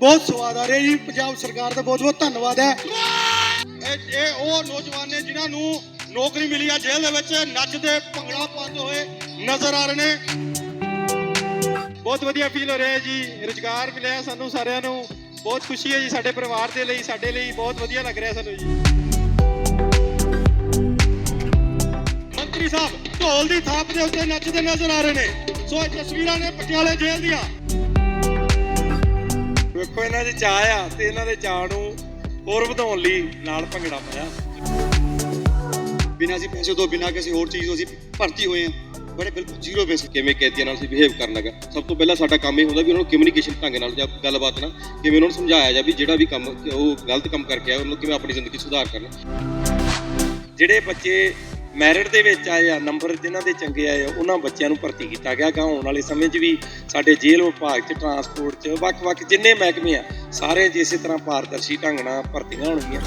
ਬਹੁਤ ਸਵਾਦ ਆ ਰਿਹਾ ਜੀ। ਪੰਜਾਬ ਸਰਕਾਰ ਦਾ ਬਹੁਤ ਬਹੁਤ ਧੰਨਵਾਦ ਹੈ। ਇਹ ਇਹ ਉਹ ਨੌਜਵਾਨ ਨੇ ਜਿਨ੍ਹਾਂ ਨੂੰ ਨੌਕਰੀ ਮਿਲੀ ਆ ਜੇਲ੍ਹ ਦੇ ਵਿੱਚ ਨੱਚਦੇ ਭੰਗੜਾ ਪਾਉਂਦੇ ਹੋਏ ਨਜ਼ਰ ਆ ਰਹੇ ਨੇ। ਬਹੁਤ ਵਧੀਆ ਫੀਲ ਹੋ ਰਿਹਾ ਜੀ। ਰੁਜ਼ਗਾਰ ਮਿਲਿਆ ਸਾਨੂੰ ਸਾਰਿਆਂ ਨੂੰ। ਬਹੁਤ ਖੁਸ਼ੀ ਹੈ ਜੀ ਸਾਡੇ ਪਰਿਵਾਰ ਦੇ ਲਈ, ਸਾਡੇ ਲਈ ਬਹੁਤ ਵਧੀਆ ਲੱਗ ਰਿਹਾ ਸਾਨੂੰ ਜੀ। ਮੰਤਰੀ ਸਾਹਿਬ, ਢੋਲ ਦੀ ਥਾਪ ਦੇ ਉੱਤੇ ਨੱਚਦੇ ਨਜ਼ਰ ਆ ਰਹੇ ਨੇ। ਸੋ ਇਹ ਤਸਵੀਰਾਂ ਨੇ ਪਟਿਆਲੇ ਜੇਲ੍ਹ ਦੀਆਂ। ਵੇਖੋ ਇਹਨਾਂ ਦੇ ਚਾਹ ਆ ਤੇ ਇਹਨਾਂ ਦੇ ਚਾਹ ਨੂੰ ਹੋਰ ਵਧਾਉਣ ਲਈ ਨਾਲ ਭੰਗੜਾ ਪਾਇਆ। ਬਿਨਾਂ ਅਸੀਂ ਪੈਸੇ ਤੋਂ ਬਿਨਾਂ ਕਿਸੇ ਹੋਰ ਚੀਜ਼ ਤੋਂ ਅਸੀਂ ਭਰਤੀ ਹੋਏ ਹਾਂ। ਬੜੇ ਬਿਲਕੁਲ ਜ਼ੀਰੋ ਪੈਸੇ ਕਿਵੇਂ ਕੈਦੀਆਂ ਨਾਲ ਅਸੀਂ ਬਿਹੇਵ ਕਰਨਾ ਸਭ ਤੋਂ ਪਹਿਲਾਂ ਸਾਡਾ ਕੰਮ ਇਹ ਹੁੰਦਾ ਵੀ ਉਹਨਾਂ ਨੂੰ ਕਮਿਊਨੀਕੇਸ਼ਨ ਢੰਗ ਨਾਲ ਜਾਂ ਗੱਲਬਾਤ ਨਾਲ ਕਿਵੇਂ ਉਹਨਾਂ ਨੂੰ ਸਮਝਾਇਆ ਜਾ ਵੀ ਜਿਹੜਾ ਵੀ ਕੰਮ ਉਹ ਗਲਤ ਕੰਮ ਕਰਕੇ ਆਇਆ, ਉਹਨੂੰ ਕਿਵੇਂ ਆਪਣੀ ਜ਼ਿੰਦਗੀ ਸੁਧਾਰ ਕਰਨਾ। ਜਿਹੜੇ ਬੱਚੇ ਮੈਰਿਟ ਦੇ ਵਿੱਚ ਆਏ ਆ ਨੰਬਰ ਜਿਨ੍ਹਾਂ ਦੇ ਚੰਗੇ ਆਏ ਆ, ਉਹਨਾਂ ਬੱਚਿਆਂ ਨੂੰ ਭਰਤੀ ਕੀਤਾ ਗਿਆ ਗਾ। ਆਉਣ ਵਾਲੇ ਸਮੇਂ 'ਚ ਵੀ ਸਾਡੇ ਜੇਲ੍ਹ ਵਿਭਾਗ 'ਚ ਟਰਾਂਸਪੋਰਟ 'ਚ ਵੱਖ-ਵੱਖ ਜਿੰਨੇ ਮਹਿਕਮੇ ਆ ਸਾਰੇ 'ਚ ਤਰ੍ਹਾਂ ਪਾਰਦਰਸ਼ੀ ਢੰਗ ਨਾਲ ਭਰਤੀਆਂ ਹੋਣਗੀਆਂ।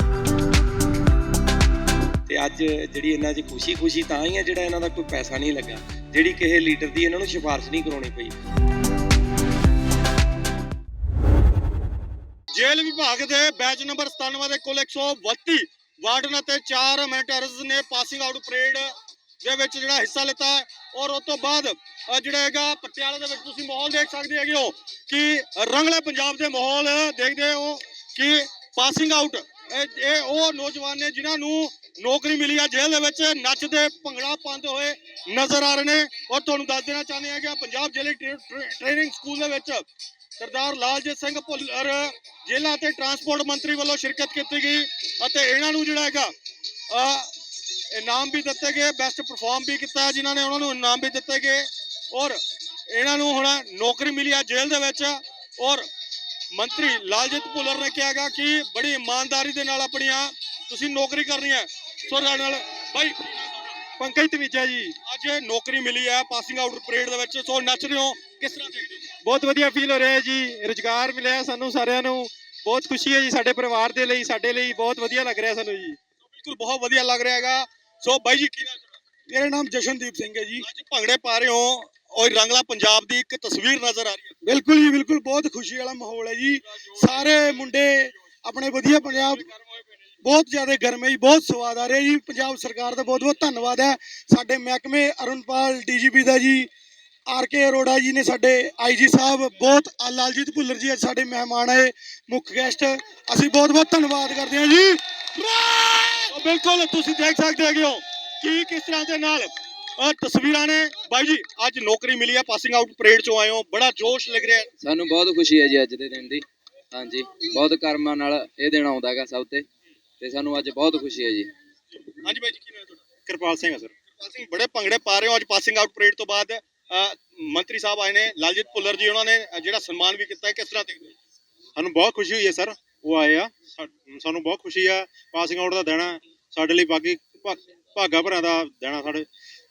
ਤੇ ਅੱਜ ਜਿਹੜੀ ਇਹਨਾਂ 'ਚ ਖੁਸ਼ੀ-ਖੁਸ਼ੀ ਤਾਂ ਹੀ ਆ ਜਿਹੜਾ ਇਹਨਾਂ ਦਾ ਕੋਈ ਪੈਸਾ ਨਹੀਂ ਲੱਗਾ ਜਿਹੜੀ ਕਿਸੇ ਲੀਡਰ ਦੀ ਇਹਨਾਂ ਨੂੰ ਸਿਫਾਰਿਸ਼ ਨਹੀਂ ਕਰਾਉਣੀ ਪਈ। ਜੇਲ੍ਹ ਵਿਭਾਗ ਦੇ ਬੈਚ ਨੰਬਰ 97 ਦੇ ਕੁੱਲ 132 ਵਾਰਡਨ ਅਤੇ 4 ਮੈਂਟਰਸ ਨੇ ਪਾਸਿੰਗ ਆਊਟ ਪਰੇਡ ਦੇ ਵਿੱਚ ਜਿਹੜਾ ਹਿੱਸਾ ਲਿੱਤਾ ਔਰ ਉਸ ਤੋਂ ਬਾਅਦ ਜਿਹੜਾ ਹੈਗਾ ਪਟਿਆਲਾ ਦੇ ਵਿੱਚ ਤੁਸੀਂ ਮਾਹੌਲ ਦੇਖ ਸਕਦੇ ਹੈਗੇ ਹੋ ਕਿ ਰੰਗਲੇ ਪੰਜਾਬ ਦੇ ਮਾਹੌਲ ਦੇਖਦੇ ਹੋ ਕਿ ਪਾਸਿੰਗ ਆਊਟ ਇਹ ਇਹ ਉਹ ਨੌਜਵਾਨ ਨੇ ਜਿਨ੍ਹਾਂ ਨੂੰ ਨੌਕਰੀ ਮਿਲੀ ਆ ਜੇਲ੍ਹ ਦੇ ਵਿੱਚ ਨੱਚਦੇ ਭੰਗੜਾ ਪਾਉਂਦੇ ਹੋਏ ਨਜ਼ਰ ਆ ਰਹੇ ਨੇ। ਔਰ ਤੁਹਾਨੂੰ ਦੱਸ ਦੇਣਾ ਚਾਹੁੰਦੇ ਹਾਂ ਕਿ ਪੰਜਾਬ ਜੇਲ੍ਹ ਟ੍ਰੇਨਿੰਗ ਸਕੂਲ ਦੇ ਵਿੱਚ ਸਰਦਾਰ ਲਾਲਜੀਤ ਸਿੰਘ ਭੁੱਲਰ ਜੇਲ੍ਹਾਂ ਤੇ ਟਰਾਂਸਪੋਰਟ ਮੰਤਰੀ ਵੱਲੋਂ ਸ਼ਿਰਕਤ ਕੀਤੀ ਗਈ ਅਤੇ ਇਹਨਾਂ ਨੂੰ ਜਿਹੜਾ ਹੈਗਾ ਇਨਾਮ ਵੀ ਦਿੱਤੇ ਗਏ, ਬੈਸਟ ਪਰਫਾਰਮ ਵੀ ਕੀਤਾ ਜਿਨ੍ਹਾਂ ਨੇ, ਉਹਨਾਂ ਨੂੰ ਇਨਾਮ ਵੀ ਦਿੱਤੇ ਗਏ। ਔਰ ਇਹਨਾਂ ਨੂੰ ਹੁਣ ਨੌਕਰੀ ਮਿਲੀ ਆ ਜੇਲ੍ਹ ਦੇ ਵਿੱਚ। ਔਰ ਮੰਤਰੀ ਲਾਲਜੀਤ ਭੁੱਲਰ ਨੇ ਕਿਹਾ ਗਾ ਕਿ ਬੜੀ ਇਮਾਨਦਾਰੀ ਦੇ ਨਾਲ ਆਪਣੀਆਂ ਤੁਸੀਂ ਨੌਕਰੀ ਕਰਨੀ ਹੈ। ਸੋ ਸਾਡੇ ਨਾਲ ਬਾਈ ਪੰਕਜ ਤਵੀਜਾ ਜੀ ਅੱਜ ਨੌਕਰੀ ਮਿਲੀ ਹੈ ਪਾਸਿੰਗ ਆਊਟ ਪਰੇਡ ਦੇ ਵਿੱਚ। ਸੋ ਨੱਚ ਰਹੇ ਹੋ ਕਿਸ ਤਰ੍ਹਾਂ ਦੇਖਦੇ ਹੋ? ਬਹੁਤ ਵਧੀਆ ਫੀਲ ਹੋ ਰਿਹਾ ਹੈ ਜੀ ਰੁਜ਼ਗਾਰ ਮਿਲਿਆ ਸਾਨੂੰ ਸਾਰਿਆਂ ਨੂੰ। ਬਹੁਤ ਖੁਸ਼ੀ ਹੈ ਜੀ ਸਾਡੇ ਪਰਿਵਾਰ ਦੇ ਲਈ ਸਾਡੇ ਲਈ ਬਹੁਤ ਵਧੀਆ ਲੱਗ ਰਿਹਾ ਸਾਨੂੰ ਜੀ। ਬਿਲਕੁਲ ਬਹੁਤ ਵਧੀਆ ਲੱਗ ਰਿਹਾ ਹੈਗਾ। ਸੋ ਬਾਈ ਜੀ ਕੀ ਨਾਮ? ਮੇਰਾ ਨਾਮ ਜਸ਼ਨਦੀਪ ਸਿੰਘ ਹੈ ਜੀ। ਅੱਜ ਭੰਗੜੇ ਪਾ ਰਹੇ ਹੋ। ਔਰ ਰੰਗਲਾ ਪੰਜਾਬ ਦੀ ਇੱਕ ਤਸਵੀਰ ਨਜ਼ਰ ਆ ਰਹੀ ਹੈ। ਬਿਲਕੁਲ ਜੀ ਬਿਲਕੁਲ ਬਹੁਤ ਖੁਸ਼ੀ ਵਾਲਾ ਮਾਹੌਲ ਹੈ ਜੀ। ਸਾਰੇ ਮੁੰਡੇ ਆਪਣੇ ਵਧੀਆ ਪੰਜਾਬ ਬਹੁਤ ਜ਼ਿਆਦਾ ਗਰਮ ਹੈ ਜੀ ਬਹੁਤ ਸਵਾਦ ਆ ਰਿਹਾ ਜੀ। ਪੰਜਾਬ ਸਰਕਾਰ ਦਾ ਬਹੁਤ ਬਹੁਤ ਧੰਨਵਾਦ ਹੈ। ਸਾਡੇ ਮਹਿਕਮੇ ਅਰੁਣਪਾਲ ਡੀਜੀਪੀ ਦਾ ਜੀ ਆਰ ਕੇ ਅਰੋੜਾ ਜੀ ਨੇ ਸਾਡੇ ਆਈਜੀ ਸਾਹਿਬ ਬਹੁਤ ਲਾਲਜੀਤ ਭੁੱਲਰ ਜੀ ਅੱਜ ਸਾਡੇ ਮਹਿਮਾਨ ਆਏ ਮੁੱਖ ਗੈਸਟ ਅਸੀਂ ਬਹੁਤ ਬਹੁਤ ਧੰਨਵਾਦ ਕਰਦੇ ਹਾਂ ਜੀ। ਬਿਲਕੁਲ ਤੁਸੀਂ ਦੇਖ ਸਕਦੇ ਹੋ ਕਿ ਕਿਸ ਤਰ੍ਹਾਂ ਦੇ ਨਾਲ ਤਸਵੀਰਾਂ ਨੇ ਬਾਈ ਜੀ ਅੱਜ ਨੌਕਰੀ ਮਿਲੀ ਹੈ ਪਾਸਿੰਗ ਆਊਟ ਪਰੇਡ ਚੋਂ ਆਏ ਹੋ ਬੜਾ ਜੋਸ਼ ਲੱਗ ਰਿਹਾ ਸਾਨੂੰ ਬਹੁਤ ਖੁਸ਼ੀ ਹੈ ਜੀ ਅੱਜ ਦੇ ਦਿਨ ਦੀ। ਹਾਂਜੀ ਬਹੁਤ ਕਰਮਾਂ ਨਾਲ ਇਹ ਦਿਨ ਆਉਂਦਾ ਹੈਗਾ ਸਭ ਤੇ ਤੇ ਸਾਨੂੰ ਅੱਜ ਬਹੁਤ ਖੁਸ਼ੀ ਹੈ ਜੀ। ਹਾਂਜੀ ਬਾਈ ਜੀ ਕੀ ਨਾਮ ਤੁਹਾਡਾ? ਕਿਰਪਾਲ ਸਿੰਘ ਸਰ ਪਾਸਿੰਗ ਬੜੇ ਭੰਗੜੇ ਪਾ ਰਹੇ ਹੋ ਅੱਜ ਪਾਸਿੰਗ ਆਊਟ ਪਰੇਡ ਤੋਂ ਬਾਅਦ ਮੰਤਰੀ ਸਾਹਿਬ ਆਏ ਨੇ ਲਾਲਜੀਤ ਭੁੱਲਰ ਜੀ ਉਹਨਾਂ ਨੇ ਜਿਹੜਾ ਸਨਮਾਨ ਵੀ ਕੀਤਾ ਹੈ ਕਿਸ ਤਰ੍ਹਾਂ ਦੇਖਦੇ ਸਾਨੂੰ ਬਹੁਤ ਖੁਸ਼ੀ ਹੋਈ ਹੈ ਸਰ ਉਹ ਆਏ ਆ ਸਾਨੂੰ ਬਹੁਤ ਖੁਸ਼ੀ ਆ ਪਾਸਿੰਗ ਆਊਟ ਦਾ ਦੇਣਾ ਸਾਡੇ ਲਈ ਬਾਕੀ ਭਾਗਾ ਭਰਾ ਦਾ ਦੇਣਾ ਸਾਡੇ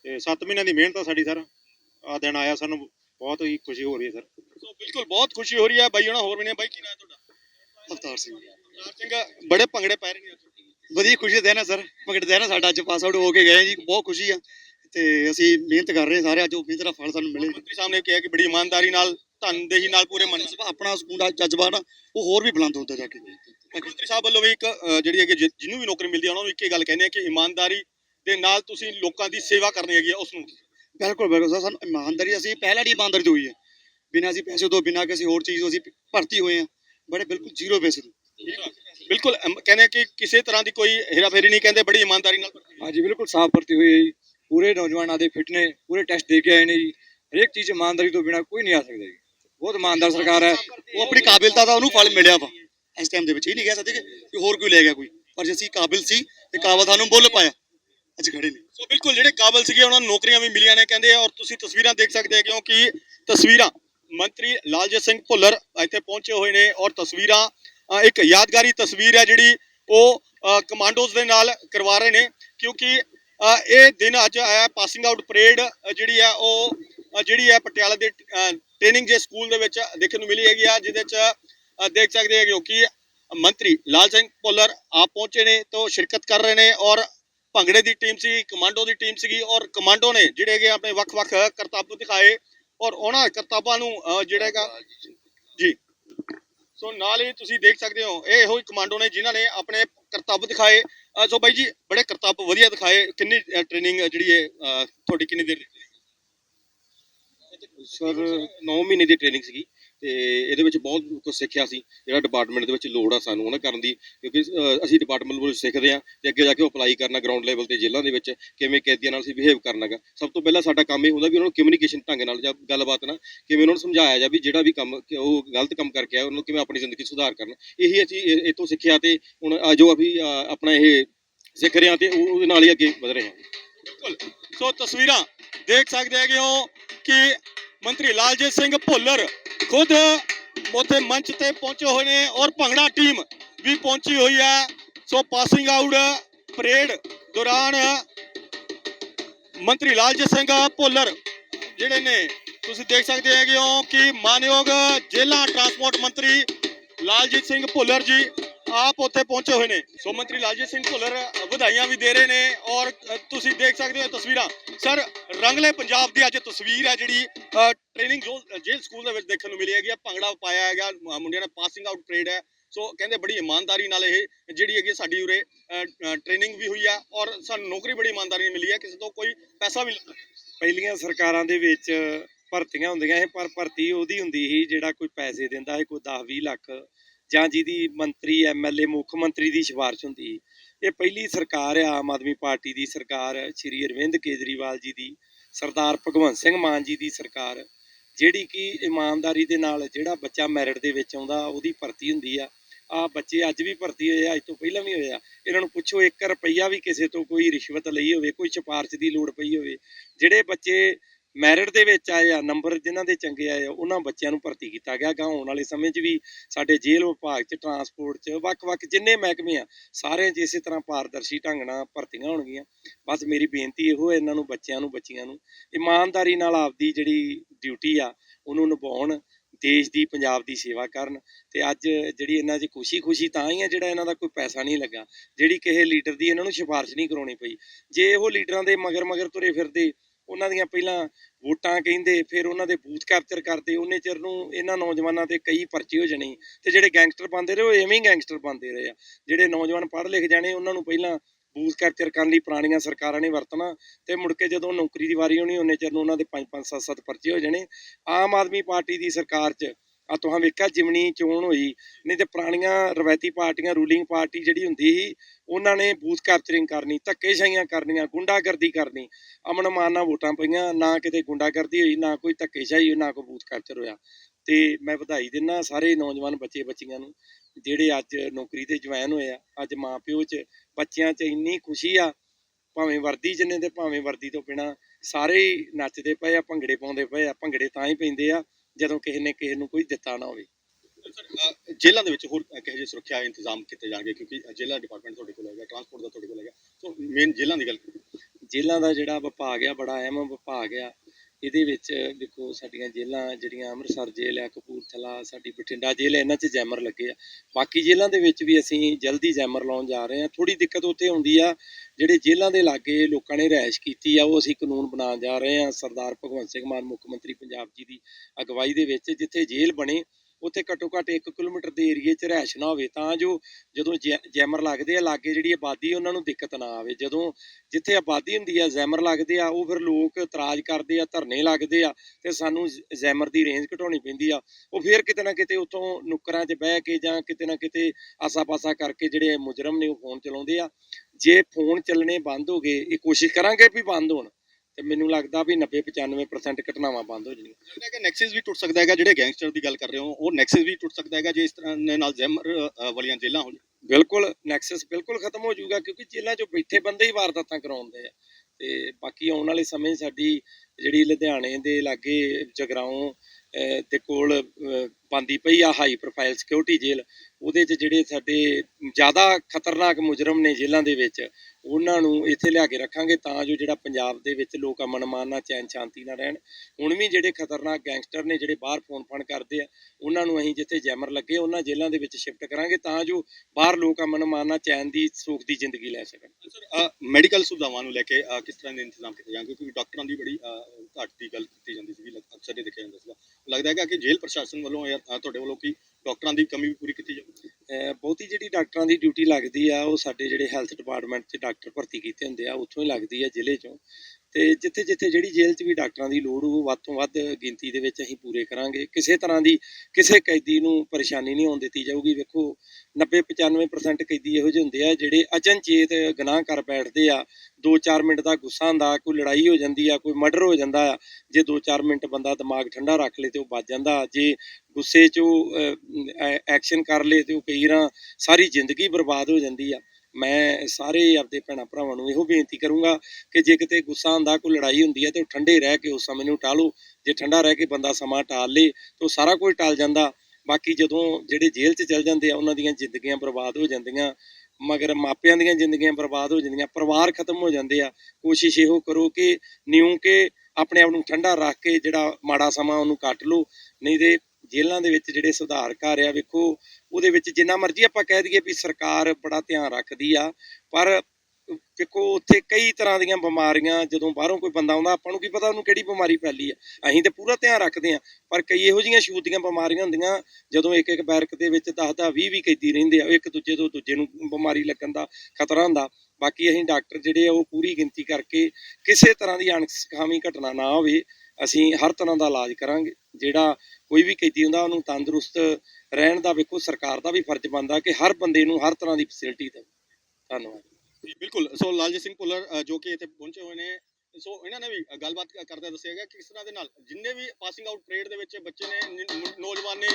7 ਮਹੀਨਿਆਂ ਦੀ ਮਿਹਨਤ ਆ ਸਾਡੀ ਸਰ। ਆ ਦਿਨ ਆਇਆ ਸਾਨੂੰ ਬਹੁਤ ਹੀ ਖੁਸ਼ੀ ਹੋ ਰਹੀ ਹੈ ਸਰ। ਸੋ ਬਿਲਕੁਲ ਬਹੁਤ ਖੁਸ਼ੀ ਹੋ ਰਹੀ ਹੈ। ਬਾਈ ਉਹਨਾਂ ਹੋਰ ਵੀ ਨੇ ਬਾਈ ਕੀ ਨਾਮ ਹੈ ਤੁਹਾਡਾ? ਅਵਤਾਰ ਸਿੰਘ ਅਵਤਾਰ ਸਿੰਘ ਬੜੇ ਭੰਗੜੇ ਪੈ ਰਹੇ ਨੇ ਵਧੀਆ ਖੁਸ਼ੀ ਦਾ ਹੈ ਸਰ। ਭਗਤ ਦਿਨ ਹੈ ਸਾਡਾ ਅੱਜ ਪਾਸ ਆਊਟ ਹੋ ਕੇ ਗਏ ਜੀ ਬਹੁਤ ਖੁਸ਼ੀ ਆ। ਤੇ ਅਸੀਂ ਮਿਹਨਤ ਕਰ ਰਹੇ ਹਾਂ ਸਾਰੇ ਅੱਜ ਉਹ ਮਿਹਨਤ ਦਾ ਫਲ ਸਾਨੂੰ ਮਿਲੇ। ਮੰਤਰੀ ਸਾਹਿਬ ਨੇ ਕਿਹਾ ਕਿ ਬੜੀ ਇਮਾਨਦਾਰੀ ਨਾਲ ਧਨਦੇਹੀ ਨਾਲ ਪੂਰੇ ਮੰਨ ਆਪਣਾ ਸਕੂਨ ਦਾ ਜਜ਼ਬਾ ਨਾ ਉਹ ਹੋਰ ਵੀ ਬੁਲੰਦ ਹੁੰਦਾ ਜਾ ਕੇ। ਮੰਤਰੀ ਸਾਹਿਬ ਵੱਲੋਂ ਵੀ ਇੱਕ ਜਿਹੜੀ ਹੈਗੀ ਜਿ- ਜਿਹਨੂੰ ਵੀ ਨੌਕਰੀ ਮਿਲਦੀ ਹੈ ਉਹਨਾਂ ਨੂੰ ਇੱਕ ਹੀ ਗੱਲ ਕਹਿੰਦੇ ਆ ਕਿ ਇਮਾਨਦਾਰੀ ਦੇ ਨਾਲ ਤੁਸੀਂ ਲੋਕਾਂ ਦੀ ਸੇਵਾ ਕਰਨੀ ਹੈਗੀ ਆ ਉਸ ਨੂੰ ਬਿਲਕੁਲ ਬਿਲਕੁਲ ਸਰ, ਸਾਨੂੰ ਇਮਾਨਦਾਰੀ, ਅਸੀਂ ਪਹਿਲਾਂ ਦੀ ਇਮਾਨਦਾਰੀ ਤੋਂ ਹੋਈ ਹੈ। ਬਿਨਾਂ ਅਸੀਂ ਪੈਸੇ ਤੋਂ, ਬਿਨਾਂ ਕਿਸੇ ਹੋਰ ਚੀਜ਼ ਤੋਂ ਅਸੀਂ ਭਰਤੀ ਹੋਏ ਹਾਂ। ਬੜੇ ਬਿਲਕੁਲ ਜ਼ੀਰੋ ਪੈਸੇ ਤੋਂ। ਬਿਲਕੁਲ ਕਹਿੰਦੇ ਕਿ ਕਿਸੇ ਤਰ੍ਹਾਂ ਦੀ ਕੋਈ ਹੇਰਾਫੇਰੀ ਨਹੀਂ, ਕਹਿੰਦੇ ਬੜੀ ਇਮਾਨਦਾਰੀ ਨਾਲ ਹਾਂਜੀ, ਬਿਲਕੁਲ ਸਾਫ਼ ਭਰਤੀ ਹੋਈ ਹੈ ਜੀ। ਪੂਰੇ ਨੌਜਵਾਨਾਂ ਦੇ ਫਿੱਟ ਨੇ, ਪੂਰੇ ਟੈਸਟ ਦੇ ਕੇ ਆਏ ਨੇ ਜੀ। ਹਰੇਕ ਚੀਜ਼ ਇਮਾਨਦਾਰੀ ਤੋਂ ਬਿਨਾ ਕੋਈ ਨਹੀਂ ਆ ਸਕਦਾ ਜੀ। ਬਹੁਤ ਇਮਾਨਦਾਰ ਸਰਕਾਰ ਹੈ। ਉਹ ਆਪਣੀ ਕਾਬਿਲਤਾ ਦਾ ਉਹਨੂੰ ਫਲ ਮਿਲਿਆ ਵਾ। ਇਸ ਟਾਈਮ ਦੇ ਵਿੱਚ ਇਹ ਨਹੀਂ ਕਹਿ ਸਕਦੇ ਕਿ ਹੋਰ ਕੋਈ ਲੈ ਗਿਆ ਕੋਈ। ਪਰ ਜੇ ਅਸੀਂ ਕਾਬਿਲ ਸੀ ਤੇ ਕਾਬਲ ਸਾਨੂੰ ਬੁੱਲ ਪਾਇਆ। ਅੱਜ ਖੜੇ ਨੇ ਸੋ ਬਿਲਕੁਲ ਜਿਹੜੇ ਕਾਬਲ ਸੀਗੇ, ਉਹਨਾਂ ਨੂੰ ਨੌਕਰੀਆਂ ਵੀ ਮਿਲੀਆਂ ਨੇ। ਕਹਿੰਦੇ ਔਰ ਤੁਸੀਂ ਤਸਵੀਰਾਂ ਦੇਖ ਸਕਦੇ ਹੋ ਕਿਉਂਕਿ ਤਸਵੀਰਾਂ ਮੰਤਰੀ ਲਾਲਜੀਤ ਸਿੰਘ ਭੁੱਲਰ ਇੱਥੇ ਪਹੁੰਚੇ ਹੋਏ ਨੇ ਔਰ ਤਸਵੀਰਾਂ ਇੱਕ ਯਾਦਗਾਰੀ ਤਸਵੀਰ ਹੈ ਜਿਹੜੀ ਉਹ ਕਮਾਂਡੋਜ਼ ਦੇ ਨਾਲ ਕਰਵਾ ਰਹੇ ਨੇ। ਕਿਉਂਕਿ ਇਹ ਦਿਨ ਅੱਜ ਆਇਆ ਪਾਸਿੰਗ ਆਊਟ ਪਰੇਡ ਜਿਹੜੀ ਆ ਉਹ ਜਿਹੜੀ ਹੈ ਪਟਿਆਲਾ ਦੇ ਟ੍ਰੇਨਿੰਗ ਜੇ ਸਕੂਲ ਦੇ ਵਿੱਚ ਦੇਖਣ ਨੂੰ ਮਿਲੀ ਹੈਗੀ ਆ, ਜਿਹਦੇ ਚ ਦੇਖ ਸਕਦੇ ਹੈਗੇ ਹੋ ਕਿ ਮੰਤਰੀ ਲਾਲ ਸਿੰਘ ਭੁੱਲਰ ਆਪ ਪਹੁੰਚੇ ਨੇ, ਤੋਂ ਸ਼ਿਰਕਤ ਕਰ ਰਹੇ ਨੇ ਔਰ ਭੰਗੜੇ ਦੀ ਟੀਮ ਸੀ ਕਮਾਂਡੋ ਦੀ ਟੀਮ ਸੀਗੀ ਔਰ ਕਮਾਂਡੋ ਨੇ ਜਿਹੜੇ ਹੈਗੇ ਆਪਣੇ ਵੱਖ-ਵੱਖ ਕਰਤੱਵ ਦਿਖਾਏ ਔਰ ਉਹਨਾਂ ਕਰਤੱਵਾਂ ਨੂੰ ਅਹ, ਜਿਹੜਾ ਹੈਗਾ ਜੀ ਸੋ ਨਾਲ ਹੀ ਤੁਸੀਂ ਦੇਖ ਸਕਦੇ ਹੋ ਇਹ ਇਹੋ ਹੀ ਕਮਾਂਡੋ ਨੇ ਜਿਨ੍ਹਾਂ ਨੇ ਆਪਣੇ ਕਰਤੱਵ ਦਿਖਾਏ। ਸੋ ਬਾਈ ਜੀ ਬੜੇ ਕਰਤੱਵ ਵਧੀਆ ਦਿਖਾਏ। ਕਿੰਨੀ ਟ੍ਰੇਨਿੰਗ ਜਿਹੜੀ ਹੈ ਤੁਹਾਡੀ ਕਿੰਨੀ ਦੇਰ ਦੀ ਸਰ 9 ਮਹੀਨੇ ਦੀ ਟ੍ਰੇਨਿੰਗ ਸੀਗੀ। ਤੇ ਇਹਦੇ ਵਿੱਚ ਬਹੁਤ ਕੁਝ ਸਿੱਖਿਆ ਸੀ। ਜਿਹੜਾ ਡਿਪਾਰਟਮੈਂਟ ਦੇ ਵਿੱਚ ਲੋੜ ਆ ਸਾਨੂੰ ਉਹਨਾਂ ਕਰਨ ਦੀ, ਕਿਉਂਕਿ ਅਸੀਂ ਡਿਪਾਰਟਮੈਂਟ ਵੱਲੋਂ ਸਿੱਖਦੇ ਆ ਤੇ ਅੱਗੇ ਜਾ ਕੇ ਉਹ ਅਪਲਾਈ ਕਰਨਾ ਗਰਾਊਂਡ ਲੈਵਲ ਤੇ ਜੇਲ੍ਹਾਂ ਦੇ ਵਿੱਚ, ਕਿਵੇਂ ਕੈਦੀਆਂ ਨਾਲ ਅਸੀਂ ਬਿਹੇਵ ਕਰਨਾਗਾ ਸਭ ਤੋਂ ਪਹਿਲਾਂ ਸਾਡਾ ਕੰਮ ਇਹ ਹੁੰਦਾ ਵੀ ਉਹਨਾਂ ਨੂੰ ਕਮਿਊਨੀਕੇਸ਼ਨ ਢੰਗ ਨਾਲ ਜਾਂ ਗੱਲਬਾਤ ਨਾਲ ਕਿਵੇਂ ਉਹਨਾਂ ਨੂੰ ਸਮਝਾਇਆ ਜਾ ਵੀ ਜਿਹੜਾ ਵੀ ਕੰਮ ਕਿ ਉਹ ਗਲਤ ਕੰਮ ਕਰਕੇ ਆ ਉਹਨੂੰ ਕਿਵੇਂ ਆਪਣੀ ਜ਼ਿੰਦਗੀ 'ਚ ਸੁਧਾਰ ਕਰਨ। ਇਹੀ ਅਸੀਂ ਇਹ ਤੋਂ ਸਿੱਖਿਆ ਤੇ ਹੁਣ ਜੋ ਅਸੀਂ ਆਪਣਾ ਇਹ ਸਿੱਖ ਰਹੇ ਹਾਂ ਤੇ ਉਹਦੇ ਨਾਲ ਹੀ ਅੱਗੇ ਵਧ ਰਹੇ ਹਾਂ ਸੋ ਤਸਵੀਰਾਂ ਦੇਖ ਸਕਦੇ ਹੈਗੇ ਹੋ ਕਿ ਮੰਤਰੀ ਲਾਲਜੀਤ ਸਿੰਘ ਭੁੱਲਰ ਖੁਦ ਉੱਥੇ ਮੰਚ ਤੇ ਪਹੁੰਚੇ ਹੋਏ ਨੇ ਔਰ ਭੰਗੜਾ ਟੀਮ ਵੀ ਪਹੁੰਚੀ ਹੋਈ ਹੈ। ਸੋ ਪਾਸਿੰਗ ਆਊਟ ਪਰੇਡ ਦੌਰਾਨ ਮੰਤਰੀ ਲਾਲਜੀਤ ਸਿੰਘ ਭੁੱਲਰ ਜਿਹੜੇ ਨੇ, ਤੁਸੀਂ ਦੇਖ ਸਕਦੇ ਹੈਗੇ ਹੋ ਕਿ ਮਾਨਯੋਗ ਜੇਲ੍ਹਾਂ ਟਰਾਂਸਪੋਰਟ ਮੰਤਰੀ ਲਾਲਜੀਤ ਸਿੰਘ ਭੁੱਲਰ ਜੀ ਆਪ ਉੱਥੇ ਪਹੁੰਚੇ ਹੋਏ ਨੇ। ਸੋ ਮੰਤਰੀ ਲਾਲਜੀਤ ਸਿੰਘ ਭੁੱਲਰ ਵਧਾਈਆਂ ਵੀ ਦੇ ਰਹੇ ਨੇ ਔਰ ਤੁਸੀਂ ਦੇਖ ਸਕਦੇ ਹੋ ਤਸਵੀਰਾਂ। ਸਰ, ਰੰਗਲੇ ਪੰਜਾਬ ਦੀ ਅੱਜ ਤਸਵੀਰ ਹੈ ਜਿਹੜੀ ਟ੍ਰੇਨਿੰਗ ਜੋ ਸਕੂਲ ਦੇ ਵਿੱਚ ਦੇਖਣ ਨੂੰ ਮਿਲੀ ਹੈਗੀ ਭੰਗੜਾ ਪਾਇਆ ਹੈਗਾ ਮੁੰਡਿਆਂ ਨੇ ਪਾਸਿੰਗ ਆਊਟ ਪਰੇਡ ਹੈ। ਸੋ ਕਹਿੰਦੇ ਬੜੀ ਇਮਾਨਦਾਰੀ ਨਾਲ ਇਹ ਜਿਹੜੀ ਹੈਗੀ ਸਾਡੀ ਉਰੇ ਟ੍ਰੇਨਿੰਗ ਵੀ ਹੋਈ ਆ ਔਰ ਸਾਨੂੰ ਨੌਕਰੀ ਬੜੀ ਇਮਾਨਦਾਰੀ ਨਾਲ ਮਿਲੀ ਹੈ। ਕਿਸੇ ਤੋਂ ਕੋਈ ਪੈਸਾ ਵੀ ਪਹਿਲੀਆਂ ਸਰਕਾਰਾਂ ਦੇ ਵਿੱਚ ਭਰਤੀਆਂ ਹੁੰਦੀਆਂ ਸੀ, ਪਰ ਭਰਤੀ ਉਹਦੀ ਹੁੰਦੀ ਸੀ ਜਿਹੜਾ ਕੋਈ ਪੈਸੇ ਦਿੰਦਾ ਸੀ, ਕੋਈ 10 20 ਲੱਖ। ਜਾਂ ਜਿਹਦੀ ਮੰਤਰੀ ਐਮਐਲਏ ਮੁੱਖ ਮੰਤਰੀ ਦੀ ਸਿਫਾਰਿਸ਼ ਹੁੰਦੀ ਇਹ ਪਹਿਲੀ ਸਰਕਾਰ ਆ, ਆਮ ਆਦਮੀ ਪਾਰਟੀ ਦੀ ਸਰਕਾਰ, ਸ਼੍ਰੀ ਅਰਵਿੰਦ ਕੇਜਰੀਵਾਲ ਜੀ ਦੀ, ਸਰਦਾਰ ਭਗਵੰਤ ਸਿੰਘ ਮਾਨ ਜੀ ਦੀ ਸਰਕਾਰ, ਜਿਹੜੀ ਕਿ ਇਮਾਨਦਾਰੀ ਦੇ ਨਾਲ ਜਿਹੜਾ ਬੱਚਾ ਮੈਰਿਟ ਦੇ ਵਿੱਚ ਆਉਂਦਾ, ਉਹਦੀ ਭਰਤੀ ਹੁੰਦੀ ਆ। ਆ ਬੱਚੇ ਅੱਜ ਵੀ ਭਰਤੀ ਹੋਏ ਆ, ਅੱਜ ਤੋਂ ਪਹਿਲਾਂ ਵੀ ਹੋਏ ਆ। ਇਹਨਾਂ ਨੂੰ ਪੁੱਛੋ 1 ਰੁਪਈਆ ਵੀ ਕਿਸੇ ਤੋਂ ਕੋਈ ਰਿਸ਼ਵਤ ਲਈ ਹੋਵੇ, ਕੋਈ ਸਿਫਾਰਿਸ਼ ਦੀ ਲੋੜ ਪਈ ਹੋਵੇ। ਜਿਹੜੇ ਬੱਚੇ ਮੈਰਿਟ ਦੇ ਵਿੱਚ ਆਏ ਆ ਨੰਬਰ ਜਿਨ੍ਹਾਂ ਦੇ ਚੰਗੇ ਆਏ ਆ, ਉਹਨਾਂ ਬੱਚਿਆਂ ਨੂੰ ਭਰਤੀ ਕੀਤਾ ਗਿਆ। ਗਾ ਆਉਣ ਵਾਲੇ ਸਮੇਂ 'ਚ ਵੀ ਸਾਡੇ ਜੇਲ੍ਹ ਵਿਭਾਗ 'ਚ ਟਰਾਂਸਪੋਰਟ 'ਚ, ਵੱਖ-ਵੱਖ ਜਿੰਨੇ ਮਹਿਕਮੇ ਆ, ਸਾਰਿਆਂ 'ਚ ਇਸੇ ਤਰ੍ਹਾਂ ਪਾਰਦਰਸ਼ੀ ਢੰਗ ਨਾਲ ਭਰਤੀਆਂ ਹੋਣਗੀਆਂ। ਬਸ ਮੇਰੀ ਬੇਨਤੀ ਇਹੋ ਹੈ ਇਹਨਾਂ ਨੂੰ, ਬੱਚਿਆਂ ਨੂੰ, ਬੱਚੀਆਂ ਨੂੰ, ਇਮਾਨਦਾਰੀ ਨਾਲ ਆਪਦੀ ਜਿਹੜੀ ਡਿਊਟੀ ਆ, ਉਹਨੂੰ ਨਿਭਾਉਣ, ਦੇਸ਼ ਦੀ, ਪੰਜਾਬ ਦੀ ਸੇਵਾ ਕਰਨ ਤੇ ਅੱਜ ਜਿਹੜੀ ਇਹਨਾਂ 'ਚ ਖੁਸ਼ੀ-ਖੁਸ਼ੀ ਤਾਂ ਹੀ ਆ ਜਿਹੜਾ ਇਹਨਾਂ ਦਾ ਕੋਈ ਪੈਸਾ ਨਹੀਂ ਲੱਗਾ। ਜਿਹੜੀ ਕਿਸੇ ਲੀਡਰ ਦੀ ਇਹਨਾਂ ਨੂੰ ਸਿਫਾਰਿਸ਼ ਨਹੀਂ ਕਰਾਉਣੀ ਪਈ। ਜੇ ਉਹ ਲੀਡਰਾਂ ਦੇ ਮਗਰ ਮਗਰ ਤੁਰੇ ਫਿਰਦੇ ਉਹਨਾਂ ਦੀਆਂ ਪਹਿਲਾਂ ਵੋਟਾਂ ਕਹਿੰਦੇ, ਫਿਰ ਉਹਨਾਂ ਦੇ ਬੂਥ ਕੈਪਚਰ ਕਰਦੇ, ਉਹਨੇ ਚਿਰ ਨੂੰ ਇਹਨਾਂ ਨੌਜਵਾਨਾਂ ਤੇ ਕਈ ਪਰਚੇ ਹੋ ਜਾਣੇ। ਸੀ ਤੇ ਜਿਹੜੇ ਗੈਂਗਸਟਰ ਬਣਦੇ ਰਹੇ, ਉਹ ਐਵੇਂ ਹੀ ਗੈਂਗਸਟਰ ਬਣਦੇ ਰਹੇ ਆ। ਜਿਹੜੇ ਨੌਜਵਾਨ ਪੜ੍ਹ ਲਿਖ ਜਾਣੇ, ਉਹਨਾਂ ਨੂੰ ਪਹਿਲਾਂ ਬੂਥ ਕੈਪਚਰ ਕਰਨ ਲਈ ਪੁਰਾਣੀਆਂ ਸਰਕਾਰਾਂ ਨੇ ਵਰਤਣਾ। ਤੇ ਮੁੜ ਕੇ ਜਦੋਂ ਨੌਕਰੀ ਦੀ ਵਾਰੀ ਹੋਣੀ ਉਹਨੇ ਚਿਰ ਨੂੰ ਉਹਨਾਂ ਦੇ 5-5 7-7 ਪਰਚੇ ਹੋ ਜਾਣੇ। ਆਮ ਆਦਮੀ ਪਾਰਟੀ ਦੀ ਸਰਕਾਰ 'ਚ ਆ ਤੁਹਾਂ ਵੇਖਿਆ ਜਿਮਣੀ ਚੋਣ ਹੋਈ, ਨਹੀਂ ਤੇ ਪੁਰਾਣੀਆਂ ਰਵਾਇਤੀ ਪਾਰਟੀਆਂ, ਰੂਲਿੰਗ ਪਾਰਟੀ ਜਿਹੜੀ ਹੁੰਦੀ ਸੀ, ਉਹਨਾਂ ਨੇ ਬੂਥ ਕੈਪਚਰਿੰਗ ਕਰਨੀ ਧੱਕੇਸ਼ਾਹੀਆਂ ਕਰਨੀਆਂ, ਗੁੰਡਾਗਰਦੀ ਕਰਨੀ, ਅਮਨ ਮਾਨ ਨਾਲ ਵੋਟਾਂ ਪਈਆਂ, ਨਾ ਕਿਤੇ ਗੁੰਡਾਗਰਦੀ ਹੋਈ, ਨਾ ਕੋਈ ਧੱਕੇਸ਼ਾਹੀ ਹੋਈ, ਨਾ ਕੋਈ ਬੂਥ ਕੈਪਚਰ ਹੋਇਆ। ਤੇ ਮੈਂ ਵਧਾਈ ਦਿੰਦਾ ਸਾਰੇ ਨੌਜਵਾਨ ਬੱਚੇ, ਬੱਚੀਆਂ ਨੂੰ, ਜਿਹੜੇ ਅੱਜ ਨੌਕਰੀ ਤੇ ਜੁਆਇਨ ਹੋਏ ਆ, ਅੱਜ ਮਾਂ ਪਿਓ 'ਚ, ਬੱਚਿਆਂ 'ਚ ਇੰਨੀ ਖੁਸ਼ੀ ਆ, ਭਾਵੇਂ ਵਰਦੀ ਜਿੰਨੇ ਨੇ ਤੇ ਭਾਵੇਂ ਵਰਦੀ ਤੋਂ ਬਿਨਾ, ਸਾਰੇ ਹੀ ਨੱਚਦੇ ਪਏ ਆ, ਭੰਗੜੇ ਪਾਉਂਦੇ ਪਏ ਆ, ਭੰਗੜੇ ਤਾਂ ਹੀ ਪੈਂਦੇ ਆ। ਜਦੋਂ ਕਿਸੇ ਨੇ ਕਿਸੇ ਨੂੰ ਕੋਈ ਦਿੱਤਾ ਨਾ ਹੋਵੇ। ਜੇਲ੍ਹਾਂ ਦੇ ਵਿੱਚ ਹੋਰ ਕਿਹੋ ਜਿਹੇ ਸੁਰੱਖਿਆ ਇੰਤਜ਼ਾਮ ਕੀਤੇ ਜਾਣਗੇ? ਕਿਉਂਕਿ ਜੇਲ੍ਹਾਂ ਡਿਪਾਰਟਮੈਂਟ ਤੁਹਾਡੇ ਕੋਲ ਹੈਗਾ ਟਰਾਂਸਪੋਰਟ ਦਾ ਤੁਹਾਡੇ ਕੋਲ ਹੈਗਾ। ਸੋ ਮੇਨ ਜੇਲ੍ਹਾਂ ਦੀ ਗੱਲ ਜੇਲ੍ਹਾਂ ਦਾ ਜਿਹੜਾ ਵਿਭਾਗ ਆ, ਬੜਾ ਅਹਿਮ ਵਿਭਾਗ ਆ। ਇਹਦੇ ਵਿੱਚ ਦੇਖੋ ਸਾਡੀਆਂ ਜੇਲ੍ਹਾਂ ਜਿਹੜੀਆਂ ਅੰਮ੍ਰਿਤਸਰ ਜੇਲ੍ਹ ਆ ਕਪੂਰਥਲਾ, ਸਾਡੀ ਬਠਿੰਡਾ ਜੇਲ੍ਹ ਇਹਨਾਂ 'ਚ ਜੈਮਰ ਲੱਗੇ ਆ। ਬਾਕੀ ਜੇਲ੍ਹਾਂ ਦੇ ਵਿੱਚ ਵੀ ਅਸੀਂ ਜਲਦੀ ਜੈਮਰ ਲਾਉਣ ਜਾ ਰਹੇ ਹਾਂ। ਥੋੜੀ ਦਿੱਕਤ ਉੱਥੇ ਹੁੰਦੀ ਆ, ਜਿਹੜੇ ਜੇਲ੍ਹਾਂ ਦੇ ਲਾਗੇ ਲੋਕਾਂ ਨੇ ਰਿਹਾਇਸ਼ ਕੀਤੀ ਆ, ਉਹ ਅਸੀਂ ਕਾਨੂੰਨ ਬਣਾਉਣ ਜਾ ਰਹੇ ਹਾਂ। ਸਰਦਾਰ ਭਗਵੰਤ ਸਿੰਘ ਮਾਨ, ਮੁੱਖ ਮੰਤਰੀ ਪੰਜਾਬ ਜੀ ਦੀ ਅਗਵਾਈ ਦੇ ਵਿੱਚ, ਜਿੱਥੇ ਜੇਲ੍ਹ ਬਣੇ ਉੱਥੇ ਘੱਟੋ ਘੱਟ 1 ਕਿਲੋਮੀਟਰ ਦੇ ਏਰੀਏ 'ਚ ਰਹਿਸ਼ ਨਾ ਹੋਵੇ, ਤਾਂ ਜੋ ਜਦੋਂ ਜੈ- ਜੈਮਰ ਲੱਗਦੇ ਆ, ਲਾਗੇ ਜਿਹੜੀ ਆਬਾਦੀ ਉਹਨਾਂ ਨੂੰ ਦਿੱਕਤ ਨਾ ਆਵੇ। ਜਦੋਂ ਜਿੱਥੇ ਆਬਾਦੀ ਹੁੰਦੀ ਆ, ਜ਼ੈਮਰ ਲੱਗਦੇ ਆ, ਉਹ ਫਿਰ ਲੋਕ ਇਤਰਾਜ਼ ਕਰਦੇ ਆ, ਧਰਨੇ ਲੱਗਦੇ ਆ, ਤੇ ਸਾਨੂੰ ਜ਼ੈਮਰ ਦੀ ਰੇਂਜ ਘਟਾਉਣੀ ਪੈਂਦੀ ਆ। ਉਹ ਫਿਰ ਕਿਤੇ ਨਾ ਕਿਤੇ ਉੱਥੋਂ ਨੁੱਕਰਾਂ 'ਚ ਬਹਿ ਕੇ ਜਾਂ ਕਿਤੇ ਨਾ ਕਿਤੇ ਆਸਾ-ਪਾਸਾ ਕਰਕੇ ਜਿਹੜੇ ਮੁਜਰਮ ਨੇ ਉਹ ਫੋਨ ਚਲਾਉਂਦੇ ਆ। ਜੇ ਫੋਨ ਚੱਲਣੇ ਬੰਦ ਹੋ ਗਏ, ਇਹ ਕੋਸ਼ਿਸ਼ ਕਰਾਂਗੇ ਵੀ ਬੰਦ ਹੋਣ। ਤੇ ਮੈਨੂੰ ਲੱਗਦਾ ਵੀ 90-95% ਘਟਨਾਵਾਂ ਬੰਦ ਹੋ ਜਾਣਗੀਆਂ ਲੱਗਦਾ ਕਿ ਨੈਕਸਸ ਵੀ ਟੁੱਟ ਸਕਦਾ ਹੈਗਾ ਜਿਹੜੇ ਗੈਂਗਸਟਰ ਦੀ ਗੱਲ ਕਰ ਰਹੇ ਹੋ ਉਹ ਨੈਕਸਸ ਵੀ ਟੁੱਟ ਸਕਦਾ ਹੈਗਾ ਜੇ ਇਸ ਤਰ੍ਹਾਂ ਦੇ ਨਾਲ ਜ਼ਹਿਮਰ ਅ, ਵਾਲੀਆਂ ਜੇਲ੍ਹਾਂ ਹੋ ਬਿਲਕੁਲ ਨੈਕਸਸ ਬਿਲਕੁਲ ਖਤਮ ਹੋ ਜਾਊਗਾ ਕਿਉਂਕਿ ਜੇਲ੍ਹਾਂ 'ਚੋਂ ਬੈਠੇ ਬੰਦੇ ਹੀ ਵਾਰਦਾਤਾਂ ਕਰਾਉਂਦੇ ਆ। ਤੇ ਬਾਕੀ ਆਉਣ ਵਾਲੇ ਸਮੇਂ 'ਚ ਸਾਡੀ ਜਿਹੜੀ ਲੁਧਿਆਣੇ ਦੇ ਲਾਗੇ ਜਗਰਾਉਂ ਅਹ, ਦੇ ਕੋਲ ਅਹ, ਬੰਦੀ ਪਈ ਆ ਹਾਈ ਪ੍ਰੋਫਾਈਲ ਸਿਕਿਉਰਿਟੀ ਜੇਲ੍ਹ ਉਹਦੇ 'ਚ ਜਿਹੜੇ ਸਾਡੇ ਜ਼ਿਆਦਾ ਖਤਰਨਾਕ ਮੁਜਰਮ ਨੇ ਜੇਲ੍ਹਾਂ ਦੇ ਵਿੱਚ ਉਹਨਾਂ ਨੂੰ ਇੱਥੇ ਲਿਆ ਕੇ ਰੱਖਾਂਗੇ ਤਾਂ ਜੋ ਜਿਹੜਾ ਪੰਜਾਬ ਦੇ ਵਿੱਚ ਲੋਕ ਅਮਨ ਮਾਨ ਨਾਲ ਚੈਨ ਸ਼ਾਂਤੀ ਨਾਲ ਰਹਿਣ। ਹੁਣ ਵੀ ਜਿਹੜੇ ਖਤਰਨਾਕ ਗੈਂਗਸਟਰ ਨੇ ਜਿਹੜੇ ਬਾਹਰ ਫੋਨ ਫਾਨ ਕਰਦੇ ਆ ਉਹਨਾਂ ਨੂੰ ਅਸੀਂ ਜਿੱਥੇ ਜੈਮਰ ਲੱਗੇ ਉਹਨਾਂ ਜੇਲ੍ਹਾਂ ਦੇ ਵਿੱਚ ਸ਼ਿਫਟ ਕਰਾਂਗੇ ਤਾਂ ਜੋ ਬਾਹਰ ਲੋਕ ਅਮਨ ਮਾਨ ਨਾਲ ਚੈਨ ਦੀ ਸੁੱਖ ਦੀ ਜ਼ਿੰਦਗੀ ਲੈ ਸਕਣ। ਸਰ ਮੈਡੀਕਲ ਸੁਵਿਧਾਵਾਂ ਨੂੰ ਲੈ ਕੇ ਕਿਸ ਤਰ੍ਹਾਂ ਦੇ ਇੰਤਜ਼ਾਮ ਕੀਤੇ ਜਾਣਗੇ? ਕਿਉਂਕਿ ਡਾਕਟਰਾਂ ਦੀ ਬੜੀ ਅ, ਘਾਟ ਦੀ ਗੱਲ ਕੀਤੀ ਜਾਂਦੀ ਸੀ ਅਕਸਰ ਇਹ ਦੇਖਿਆ ਜਾਂਦਾ ਸੀਗਾ। ਲੱਗਦਾ ਹੈਗਾ ਕਿ ਜੇਲ੍ਹ ਪ੍ਰਸ਼ਾਸਨ ਵੱਲੋਂ ਜਾਂ ਤੁਹਾਡੇ ਵੱਲੋਂ ਕੀ ਡਾਕਟਰਾਂ ਦੀ ਕਮੀ ਵੀ ਪੂਰੀ ਕੀਤੀ ਜਾਊ ਜਿਹੜੀ ਡਾਕਟਰਾਂ ਦੀ ਡਿਊਟੀ ਲੱਗਦੀ ਆ, ਉਹ ਸਾਡੇ ਜਿਹੜੇ ਹੈਲਥ ਡਿਪਾਰਟਮੈਂਟ 'ਚ ਡਾਕਟਰ ਭਰਤੀ ਕੀਤੇ ਹੁੰਦੇ ਆ, ਉੱਥੋਂ ਹੀ ਲੱਗਦੀ ਆ ਜ਼ਿਲ੍ਹੇ 'ਚੋਂ। ਤੇ ਜਿੱਥੇ ਜਿੱਥੇ ਜਿਹੜੀ ਜੇਲ੍ਹ 'ਚ ਵੀ ਡਾਕਟਰਾਂ ਦੀ ਲੋੜ, ਉਹ ਵੱਧ ਤੋਂ ਵੱਧ ਗਿਣਤੀ ਦੇ ਵਿੱਚ ਅਸੀਂ ਪੂਰੇ ਕਰਾਂਗੇ। ਕਿਸੇ ਤਰ੍ਹਾਂ ਦੀ ਕਿਸੇ ਕੈਦੀ ਨੂੰ ਪਰੇਸ਼ਾਨੀ ਨਹੀਂ ਆਉਣ ਦਿੱਤੀ ਜਾਊਗੀ। ਵੇਖੋ 90 95% ਕੈਦੀ ਇਹੋ ਜਿਹੇ ਹੁੰਦੇ ਆ, ਜਿਹੜੇ ਅਚਨਚੇਤ ਗੁਨਾਹ ਕਰ ਬੈਠਦੇ ਆ। 2-4 ਮਿੰਟ ਦਾ ਗੁੱਸਾ ਹੁੰਦਾ, ਕੋਈ ਲੜਾਈ ਹੋ ਜਾਂਦੀ ਆ, ਕੋਈ ਮਰਡਰ ਹੋ ਜਾਂਦਾ ਆ। ਜੇ 2-4 ਮਿੰਟ ਬੰਦਾ ਦਿਮਾਗ ਠੰਡਾ ਰੱਖ ਲੇ ਤੇ ਉਹ ਬਚ ਜਾਂਦਾ। ਜੇ ਗੁੱਸੇ 'ਚ ਉਹ ਐਕਸ਼ਨ ਕਰ ਲੇ ਤੇ ਉਹ ਕਈ ਵਾਰਾਂ ਸਾਰੀ ਜ਼ਿੰਦਗੀ ਬਰਬਾਦ ਹੋ ਜਾਂਦੀ ਆ। ਮੈਂ ਸਾਰੇ ਆਪਦੇ ਭੈਣਾਂ ਭਰਾਵਾਂ ਨੂੰ ਇਹੋ ਬੇਨਤੀ ਕਰੂੰਗਾ ਕਿ ਜੇ ਕਿਤੇ ਗੁੱਸਾ ਹੁੰਦਾ ਕੋਈ ਲੜਾਈ ਹੁੰਦੀ ਹੈ ਤੇ ਉਹ ਠੰਡੇ ਰਹਿ ਕੇ ਉਸ ਸਮੇਂ ਨੂੰ ਟਾਲੋ ਜੇ ਠੰਡਾ ਰਹਿ ਕੇ ਬੰਦਾ ਸਮਾਂ ਟਾਲ ਲੇ ਤਾਂ ਉਹ ਸਾਰਾ ਕੁਝ ਟਾਲ ਜਾਂਦਾ। ਬਾਕੀ ਜਦੋਂ ਜਿਹੜੇ ਜੇਲ੍ਹ 'ਚ ਚਲ ਜਾਂਦੇ ਆ, ਉਹਨਾਂ ਦੀਆਂ ਜ਼ਿੰਦਗੀਆਂ ਬਰਬਾਦ ਹੋ ਜਾਂਦੀਆਂ, ਮਗਰ ਮਾਪਿਆਂ ਦੀਆਂ ਜ਼ਿੰਦਗੀਆਂ ਬਰਬਾਦ ਹੋ ਜਾਂਦੀਆਂ, ਪਰਿਵਾਰ ਖਤਮ ਹੋ ਜਾਂਦੇ ਆ। ਕੋਸ਼ਿਸ਼ ਇਹੋ ਕਰੋ ਕਿ ਨਿਉ ਕੇ ਆਪਣੇ ਆਪ ਨੂੰ ਠੰਡਾ ਰੱਖ ਕੇ ਜਿਹੜਾ ਮਾੜਾ ਸਮਾਂ ਉਹਨੂੰ ਕੱਟ ਲਓ। ਨਹੀਂ ਤੇ ਜੇਲ੍ਹਾਂ ਦੇ ਵਿੱਚ ਜਿਹੜੇ ਸੁਧਾਰ ਘਰ ਆ ਵੇਖੋ ਉਹਦੇ ਵਿੱਚ ਜਿੰਨਾ ਮਰਜ਼ੀ ਆਪਾਂ ਕਹਿ ਦਈਏ ਵੀ ਸਰਕਾਰ ਬੜਾ ਧਿਆਨ ਰੱਖਦੀ ਆ, ਪਰ ਦੇਖੋ ਉੱਥੇ ਕਈ ਤਰ੍ਹਾਂ ਦੀਆਂ ਬਿਮਾਰੀਆਂ ਜਦੋਂ ਬਾਹਰੋਂ ਕੋਈ ਬੰਦਾ ਆਉਂਦਾ, ਆਪਾਂ ਨੂੰ ਕੀ ਪਤਾ ਉਹਨੂੰ ਕਿਹੜੀ ਬਿਮਾਰੀ ਫੈਲੀ ਆ। ਅਸੀਂ ਤੇ ਪੂਰਾ ਧਿਆਨ ਰੱਖਦੇ ਆ, ਪਰ ਕਈ ਇਹੋ ਜਿਹੀਆਂ ਛੂਤ ਦੀਆਂ ਬਿਮਾਰੀਆਂ ਹੁੰਦੀਆਂ, ਜਦੋਂ ਇੱਕ ਇੱਕ ਬੈਰਕ ਦੇ ਵਿੱਚ 10 10 20 20 ਕੈਦੀ ਰਹਿੰਦੇ ਆ ਇੱਕ ਦੂਜੇ ਤੋਂ ਦੂਜੇ ਨੂੰ ਬਿਮਾਰੀ ਲੱਗਣ ਦਾ ਖਤਰਾ ਹੁੰਦਾ। ਬਾਕੀ ਅਸੀਂ ਡਾਕਟਰ ਜਿਹੜੇ ਆ, ਉਹ ਪੂਰੀ ਗਿਣਤੀ ਕਰਕੇ ਕਿਸੇ ਤਰ੍ਹਾਂ ਦੀ ਅਣਸਖਾਵੀ ਘਟਨਾ ਨਾ ਹੋਵੇ, ਅਸੀਂ ਹਰ ਤਰ੍ਹਾਂ ਦਾ ਇਲਾਜ ਕਰਾਂਗੇ, ਜਿਹੜਾ ਕੋਈ ਵੀ ਕੈਦੀ ਹੁੰਦਾ, ਉਹਨੂੰ ਤੰਦਰੁਸਤ ਰਹਿਣ ਦਾ ਵੇਖੋ, ਸਰਕਾਰ ਦਾ ਵੀ ਫਰਜ਼ ਬਣਦਾ ਕਿ ਹਰ ਬੰਦੇ ਨੂੰ ਹਰ ਤਰ੍ਹਾਂ ਦੀ ਫੈਸਿਲਿਟੀ ਦੇਵੇ। ਧੰਨਵਾਦ। ਬਿਲਕੁਲ, ਸੋ ਲਾਲਜੀਤ ਸਿੰਘ ਭੁੱਲਰ ਜੋ ਕਿ ਇੱਥੇ ਪਹੁੰਚੇ ਹੋਏ ਨੇ ਸੋ ਇਹਨਾਂ ਨੇ ਵੀ ਗੱਲਬਾਤ ਕ- ਕਰਦੇ ਦੱਸਿਆ ਗਿਆ ਕਿ ਕਿਸ ਤਰ੍ਹਾਂ ਦੇ ਨਾਲ ਜਿੰਨੇ ਵੀ ਪਾਸਿੰਗ ਆਊਟ ਪਰੇਡ ਦੇ ਵਿੱਚ ਬੱਚੇ ਨੇ, ਨੌਜਵਾਨ ਨੇ,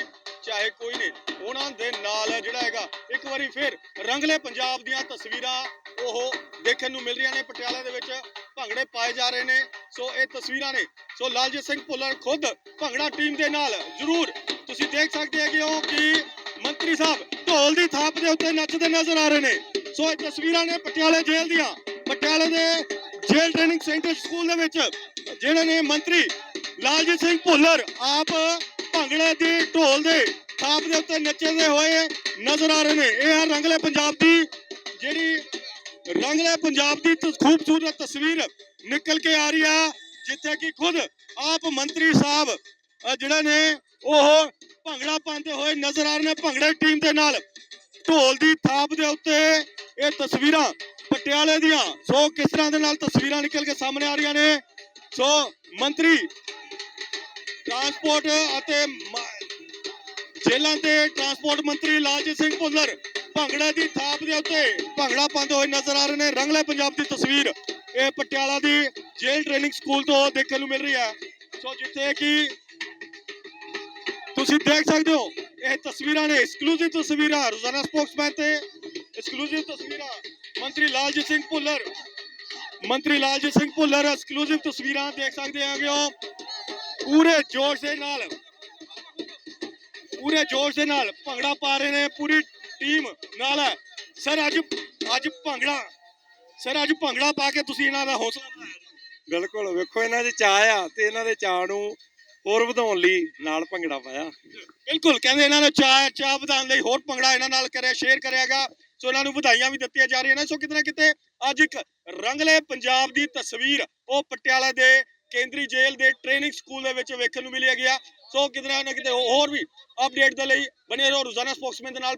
ਚਾਹੇ ਕੋਈ ਨੇ, ਉਹਨਾਂ ਦੇ ਨਾਲ ਜਿਹੜਾ ਹੈਗਾ, ਇੱਕ ਵਾਰੀ ਫਿਰ ਰੰਗਲੇ ਪੰਜਾਬ ਦੀਆਂ ਤਸਵੀਰਾਂ ਉਹ ਦੇਖਣ ਨੂੰ ਮਿਲ ਰਹੀਆਂ ਨੇ। ਪਟਿਆਲਾ ਦੇ ਵਿੱਚ ਭੰਗੜੇ ਪਾਏ ਜਾ ਰਹੇ ਨੇ। ਸੋ ਇਹ ਤਸਵੀਰਾਂ ਨੇ। ਸੋ ਲਾਲਜੀਤ ਸਿੰਘ ਭੁੱਲਰ ਖੁਦ ਭੰਗੜਾ ਟੀਮ ਦੇ ਨਾਲ ਜ਼ਰੂਰ ਤੁਸੀਂ ਦੇਖ ਸਕਦੇ ਹੈਗੇ ਹੋ ਕਿ ਮੰਤਰੀ ਸਾਹਿਬ ਢੋਲ ਦੀ ਥਾਪ ਦੇ ਉੱਤੇ ਨੱਚਦੇ ਨਜ਼ਰ ਆ ਰਹੇ ਨੇ। ਸੋ ਇਹ ਤਸਵੀਰਾਂ ਨੇ ਪਟਿਆਲੇ ਜੇਲ੍ਹ ਦੀਆਂ। ਪਟਿਆਲੇ ਦੇ ਜੇਲ੍ਹ ਟ੍ਰੇਨਿੰਗ ਸੈਂਟਰ ਸਕੂਲ ਦੇ ਵਿੱਚ ਜਿਹੜੇ ਨੇ ਮੰਤਰੀ ਲਾਲਜੀਤ ਸਿੰਘ ਭੁੱਲਰ ਆਪ ਭੰਗੜੇ ਦੀ ਢੋਲ ਦੇ ਥਾਪ ਦੇ ਉੱਤੇ ਨੱਚਦੇ ਹੋਏ ਨਜ਼ਰ ਆ ਰਹੇ ਨੇ। ਇਹ ਆ ਰੰਗਲੇ ਪੰਜਾਬ ਦੀ ਜਿਹੜੀ ਰੰਗਲੇ ਪੰਜਾਬ ਦੀ ਖੂਬਸੂਰਤ ਤਸਵੀਰ ਨਿਕਲ ਕੇ ਆ ਰਹੀ ਆ, ਜਿੱਥੇ ਕਿ ਖੁਦ ਆਪ ਮੰਤਰੀ ਸਾਹਿਬ ਜਿਹੜੇ ਨੇ ਉਹ ਭੰਗੜਾ ਪਾਉਂਦੇ ਹੋਏ ਨਜ਼ਰ ਆ ਰਹੇ ਨੇ। ਭੰਗੜੇ ਟੀਮ ਦੇ ਨਾਲ ਢੋਲ ਦੀ ਥਾਪ ਦੇ ਉੱਤੇ ਇਹ ਤਸਵੀਰਾਂ ਪਟਿਆਲੇ ਦੀਆਂ। ਸੋ ਕਿਸ ਤਰ੍ਹਾਂ ਦੇ ਨਾਲ ਤਸਵੀਰਾਂ ਨਿਕਲ ਕੇ ਸਾਹਮਣੇ ਆ ਰਹੀਆਂ ਨੇ? ਸੋ ਮੰਤਰੀ ਟਰਾਂਸਪੋਰਟ ਅਤੇ ਜੇਲਾਂ ਤੇ ਟਰਾਂਸਪੋਰਟ ਮੰਤਰੀ ਲਾਲਜੀਤ ਸਿੰਘ ਭੁੱਲਰ ਭੰਗੜੇ ਦੀ ਥਾਪ ਦੇ ਉੱਤੇ ਭੰਗੜਾ ਪਾਉਂਦੇ ਹੋਏ ਨਜ਼ਰ ਆ ਰਹੇ ਨੇ। ਰੰਗਲੇ ਪੰਜਾਬ ਦੀ ਤਸਵੀਰ ਇਹ ਪਟਿਆਲਾ ਦੀ ਜੇਲ ਟ੍ਰੇਨਿੰਗ ਸਕੂਲ ਤੋਂ ਦੇਖਣ ਨੂੰ ਮਿਲ ਰਹੀ ਹੈ। ਸੋ ਜਿੱਥੇ ਕਿ ਤੁਸੀਂ ਦੇਖ ਸਕਦੇ ਹੋ, ਇਹ ਤਸਵੀਰਾਂ ਨੇ। ਐਕਸਕਲੂਸਿਵ ਤਸਵੀਰਾਂ, ਰੋਜ਼ਾਨਾ ਸਪੋਕਸਮੈਨ ਤੇ ਐਕਸਕਲੂਸਿਵ ਤਸਵੀਰਾਂ। ਮੰਤਰੀ ਲਾਲਜੀਤ ਸਿੰਘ ਭੁੱਲਰ। ਮੰਤਰੀ ਲਾਲਜੀਤ ਸਿੰਘ ਭੁੱਲਰ ਐਕਸਕਲੂਸਿਵ ਤਸਵੀਰਾਂ ਦੇਖ ਸਕਦੇ ਹੈਗੇ ਹੋ। ਪੂਰੇ ਜੋਸ਼ ਦੇ ਨਾਲ ਪੂਰੇ ਜੋਸ਼ ਦੇ ਨਾਲ ਭੰਗੜਾ ਪਾ ਰਹੇ ਨੇ ਪੂਰੀ ਟੀਮ ਨਾਲ। ਹੈ ਸਰ ਅੱਜ ਅੱਜ ਭੰਗੜਾ ਸਰ ਅੱਜ ਭੰਗੜਾ ਪਾ ਕੇ ਤੁਸੀਂ ਇਹਨਾਂ ਦਾ ਹੌਸਲਾ ਬਿਲਕੁਲ ਵੇਖੋ ਇਹਨਾਂ 'ਚ ਚਾਹ ਆ ਤੇ ਇਹਨਾਂ ਦੇ ਚਾਹ ਨੂੰ ਹੋਰ ਵਧਾਉਣ ਲਈ ਨਾਲ ਭੰਗੜਾ ਪਾਇਆ। ਬਿਲਕੁਲ ਕਹਿੰਦੇ ਇਹਨਾਂ ਨੇ ਚਾਹ ਚਾਹ ਵਧਾਉਣ ਲਈ ਹੋਰ ਭੰਗੜਾ ਇਹਨਾਂ ਨਾਲ ਕਰਿਆ ਸ਼ੇਅਰ ਕਰਿਆਗਾ ਸੋ ਇਹਨਾਂ ਨੂੰ ਵਧਾਈਆਂ ਵੀ ਦਿੱਤੀਆਂ ਜਾ ਰਹੀਆਂ ਨੇ। ਸੋ ਕਿਤੇ ਨਾ ਕਿਤੇ ਅੱਜ ਇੱਕ ਰੰਗਲੇ ਪੰਜਾਬ ਦੀ ਤਸਵੀਰ ਉਹ ਪਟਿਆਲਾ ਦੇ ਕੇਂਦਰੀ ਜੇਲ੍ਹ ਦੇ ਟ੍ਰੇਨਿੰਗ ਸਕੂਲ ਦੇ ਵਿੱਚ ਵੇਖਣ ਨੂੰ ਮਿਲਿਆ ਗਿਆ। ਸੋ ਕਿਤੇ ਨਾ ਕਿਤੇ ਹੋਰ ਵੀ ਅਪਡੇਟ ਦੇ ਲਈ ਬਣੇ ਰਹੋ। ਰੋਜ਼ਾਨਾ ਸਪੋਕਸਮੈਨ ਦੇ ਨਾਲ